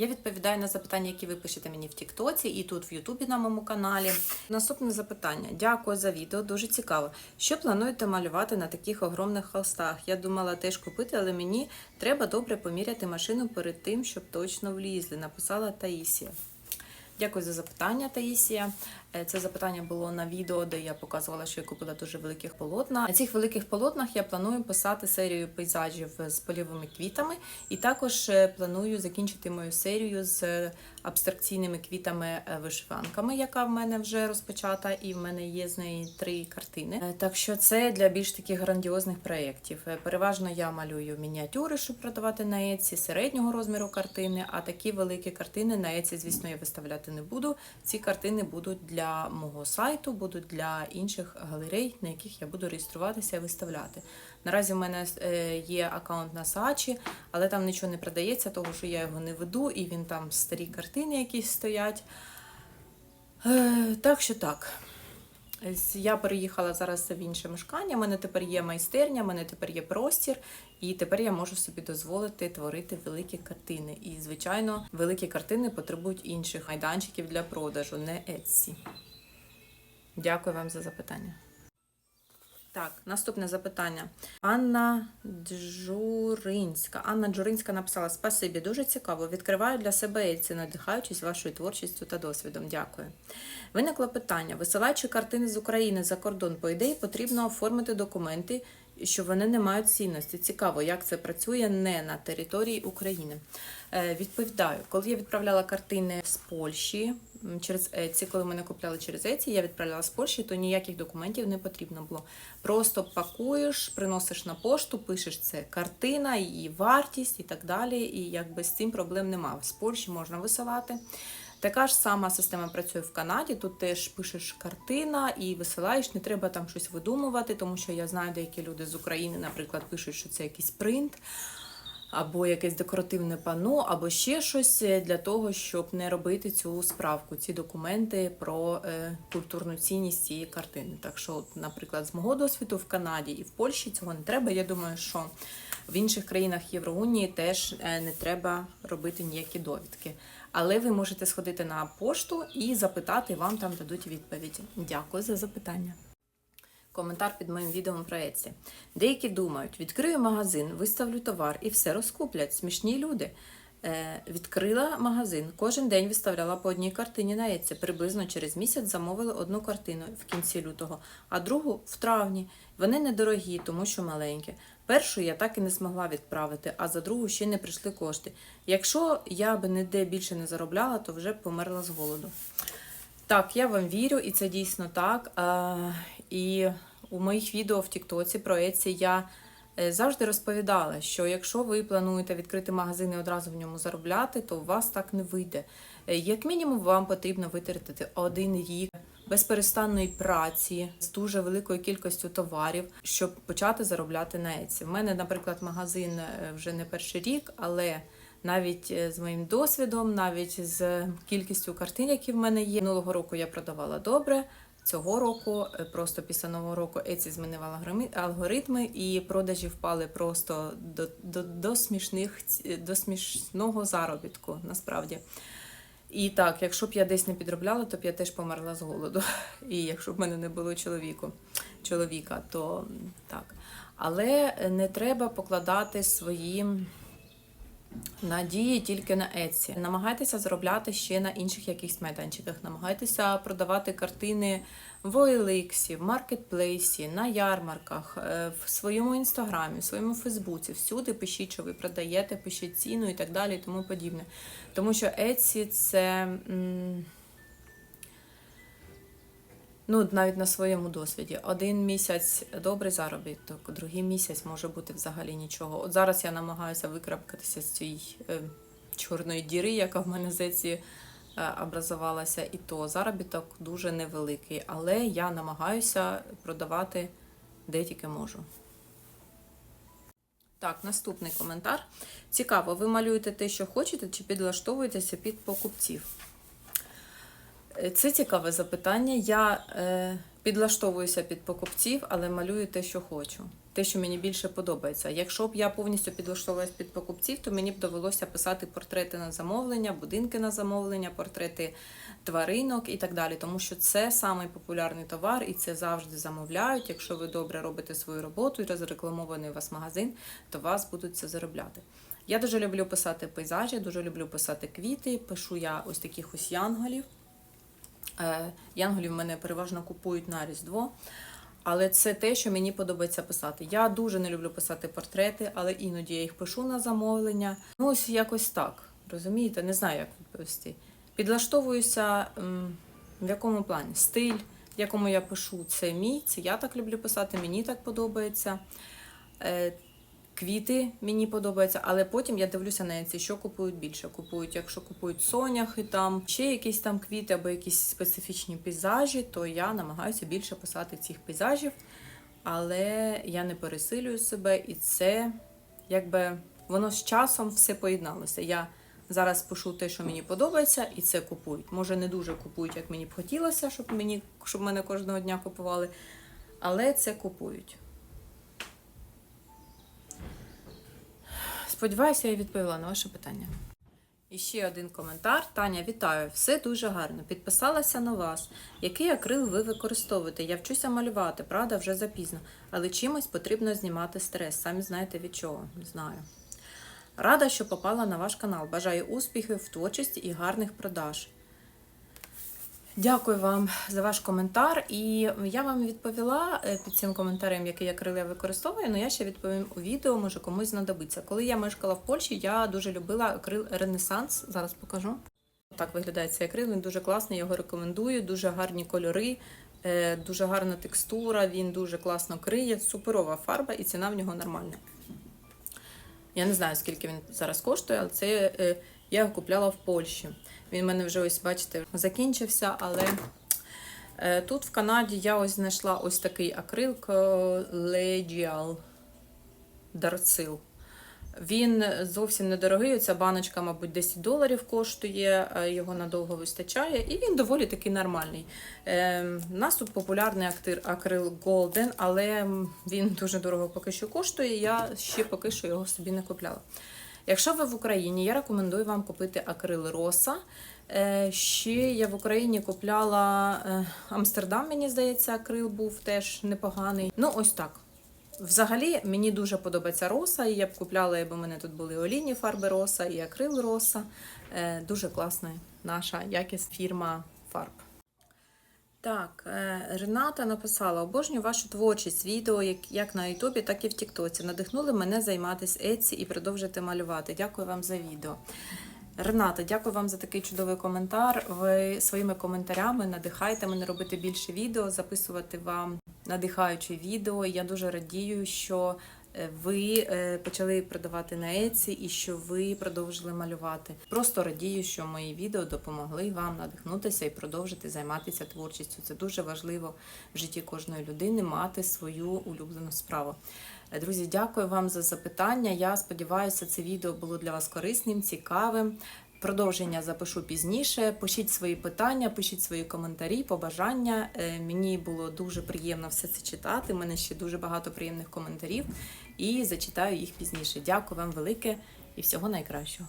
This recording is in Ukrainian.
Я відповідаю на запитання, які ви пишете мені в Тіктоці і тут в Ютубі на моєму каналі. Наступне запитання. Дякую за відео, дуже цікаво. Що плануєте малювати на таких огромних холстах? Я думала теж купити, але мені треба добре поміряти машину перед тим, щоб точно влізли. Написала Таїсія. Дякую за запитання, Таїсія. Е, Це запитання було на відео, де я показувала, що я купила дуже великих полотна. На цих великих полотнах я планую писати серію пейзажів з польовими квітами, і також е, планую закінчити мою серію з е, абстракційними квітами е, яка в мене вже розпочата, і в мене є з неї три картини. Е, Так що це для більш таких грандіозних проєктів. Е, Переважно я малюю мініатюри, щоб продавати на Еці, середнього розміру картини, а такі великі картини на Еці, звісно, я виставляти не буду. Ці картини будуть для мого сайту, будуть для інших галерей, на яких я буду реєструватися і виставляти. Наразі в мене е, є аккаунт на Саачі, але там нічого не продається, тому що я його не веду, і він там старі картини якісь стоять. Е, Так що так. Я переїхала зараз в інше мешкання. У мене тепер є майстерня, в мене тепер є простір, і тепер я можу собі дозволити творити великі картини. І, звичайно, великі картини потребують інших майданчиків для продажу, не Etsy. Дякую вам за запитання. Так, наступне запитання. Анна Джуринська. Анна Джуринська написала: Спасибі, дуже цікаво. Відкриваю для себе Etsy, надихаючись вашою творчістю та досвідом. Дякую. Виникло питання: висилаючи картини з України за кордон, по ідеї, потрібно оформити документи, що вони не мають цінності. Цікаво, як це працює не на території України. Е, Відповідаю, коли я відправляла картини з Польщі через Etsy, коли мене купляли через Etsy, я відправляла з Польщі, то ніяких документів не потрібно було. Просто пакуєш, приносиш на пошту, пишеш це картина, її вартість і так далі. І якби з цим проблем нема. З Польщі можна висилати. Така ж сама система працює в Канаді. Тут теж пишеш картина і висилаєш, не треба там щось видумувати, тому що я знаю, деякі люди з України, наприклад, пишуть, що це якийсь принт. Або якесь декоративне пано, або ще щось е, для того, щоб не робити цю справку, ці документи про е, культурну цінність цієї картини. Так що, от, наприклад, з мого досвіду в Канаді і в Польщі цього не треба. Я думаю, що в інших країнах Євроунії теж е, не треба робити ніякі довідки. Але ви можете сходити на пошту і запитати, вам там дадуть відповідь. Дякую за запитання. Коментар під моїм відео про Etsy. Деякі думають, відкрию магазин, виставлю товар і все розкуплять. Смішні люди. Е, відкрила магазин, кожен день виставляла по одній картині на Etsy. Приблизно через місяць замовили одну картину в кінці лютого, а другу в травні. Вони недорогі, тому що маленькі. Першу я так і не змогла відправити, а за другу ще не прийшли кошти. Якщо я би ніде більше не заробляла, то вже б померла з голоду. Так, я вам вірю, і це дійсно так. І у моїх відео в Тіктоці про Etsy я е, завжди розповідала, що якщо ви плануєте відкрити магазин і одразу в ньому заробляти, то у вас так не вийде. Е, Як мінімум, вам потрібно витратити один рік безперестанної праці з дуже великою кількістю товарів, щоб почати заробляти на Etsy. У мене, наприклад, магазин е, вже не перший рік, але навіть е, з моїм досвідом, навіть з кількістю картин, які в мене є. Минулого року я продавала добре. Цього року, е, просто після нового року, Etsy змінив алгоритми- і продажі впали просто до, до, до смішних до смішного заробітку, насправді. І так, якщо б я десь не підробляла, то б я теж померла з голоду. І якщо б в мене не було чоловіку, чоловіка, то так. Але не треба покладати свої надії тільки на Etsy. Намагайтеся заробляти ще на інших якихось майданчиках. Намагайтеся продавати картини в OLX, в маркетплейсі, на ярмарках, е, в своєму інстаграмі, в своєму Фейсбуці. Всюди пишіть, що ви продаєте, пишіть ціну і так далі, і тому подібне. Тому що Etsy це. м, Ну, навіть на своєму досвіді. Один місяць добрий заробіток, другий місяць може бути взагалі нічого. От зараз я намагаюся викрапкатися з цієї е, чорної діри, яка в мене з Etsy, е, образувалася, і то заробіток дуже невеликий. Але я намагаюся продавати де тільки можу. Так, наступний коментар. Цікаво, ви малюєте те, що хочете, чи підлаштовуєтеся під покупців? Е, Це цікаве запитання. Я е, підлаштовуюся під покупців, але малюю те, що хочу. Те, що мені більше подобається. Якщо б я повністю підлаштовувалась під покупців, то мені б довелося писати портрети на замовлення, будинки на замовлення, портрети тваринок і так далі. Тому що це самий популярний товар, і це завжди замовляють. Якщо ви добре робите свою роботу і розрекламований у вас магазин, то вас будуть це заробляти. Я дуже люблю писати пейзажі, дуже люблю писати квіти. Пишу я ось таких ось янголів. Е, Янголів мене переважно купують на Різдво. Але це те, що мені подобається писати. Я дуже не люблю писати портрети, але іноді я їх пишу на замовлення. Ну, ось якось так. Розумієте, не знаю, як відповісти. Підлаштовуюся в якому плані? Стиль, в якому я пишу, це мій, це я так люблю писати, мені так подобається. Квіти мені подобаються, але потім я дивлюся на ці, що купують більше. Купують, якщо купують соняхи, там ще якісь там квіти або якісь специфічні пейзажі, то я намагаюся більше писати цих пейзажів, але я не пересилюю себе, і це якби воно з часом все поєдналося. Я зараз пишу те, що мені подобається, і це купують. Може, не дуже купують, як мені б хотілося, щоб мені щоб мене кожного дня купували, але це купують. Сподіваюся, я відповіла на ваше питання. І ще один коментар. Таня, вітаю! Все дуже гарно. Підписалася на вас. Який акрил ви використовуєте? Я вчуся малювати, правда, вже запізно. Але чимось потрібно знімати стрес. Самі знаєте від чого. Знаю. Рада, що попала на ваш канал. Бажаю успіхів в творчості і гарних продаж. Дякую вам за ваш коментар. І я вам відповіла е, під цим коментарем, який я використовую, але я ще відповім у відео, може комусь знадобиться. Коли я мешкала в Польщі, я дуже любила акрил Ренесанс. Зараз покажу. Так виглядає цей акрил, він дуже класний, його рекомендую. Дуже гарні кольори, е, дуже гарна текстура, він дуже класно криє, суперова фарба і ціна в нього нормальна. Я не знаю, скільки він зараз коштує, але це е, я його купляла в Польщі. Він в мене вже ось, бачите, закінчився, але е, тут в Канаді я ось знайшла ось такий акрил Collegial Darcil. Він зовсім недорогий. Ця баночка, мабуть, 10 доларів коштує, е, його надовго вистачає, і він доволі таки нормальний. Е, У нас тут популярний акрил Golden, але він дуже дорого поки що коштує. Я ще поки що його собі не купляла. Якщо ви в Україні, я рекомендую вам купити акрил Роса. Е, Ще я в Україні купляла е, Амстердам, мені здається, акрил був теж непоганий. Ну, ось так. Взагалі, мені дуже подобається роса, і я б купляла, якби в мене тут були олійні фарби роса і акрил роса. Е, Дуже класна наша якість фірма фарб. Так, е, Рената написала: обожнюю вашу творчість, відео як, на Ютубі, так і в Тіктоці. Надихнули мене займатися Etsy і продовжити малювати. Дякую вам за відео. Рената, дякую вам за такий чудовий коментар. Ви своїми коментарями надихаєте мене робити більше відео, записувати вам надихаючі відео. Я дуже радію, що ви е, почали продавати на Etsy і що ви продовжили малювати. Просто радію, що мої відео допомогли вам надихнутися і продовжити займатися творчістю. Це дуже важливо в житті кожної людини мати свою улюблену справу. Е, Друзі, дякую вам за запитання. Я сподіваюся, це відео було для вас корисним, цікавим. Продовження запишу пізніше. Пишіть свої питання, пишіть свої коментарі, побажання. Е, Мені було дуже приємно все це читати. У мене ще дуже багато приємних коментарів і зачитаю їх пізніше. Дякую вам велике і всього найкращого.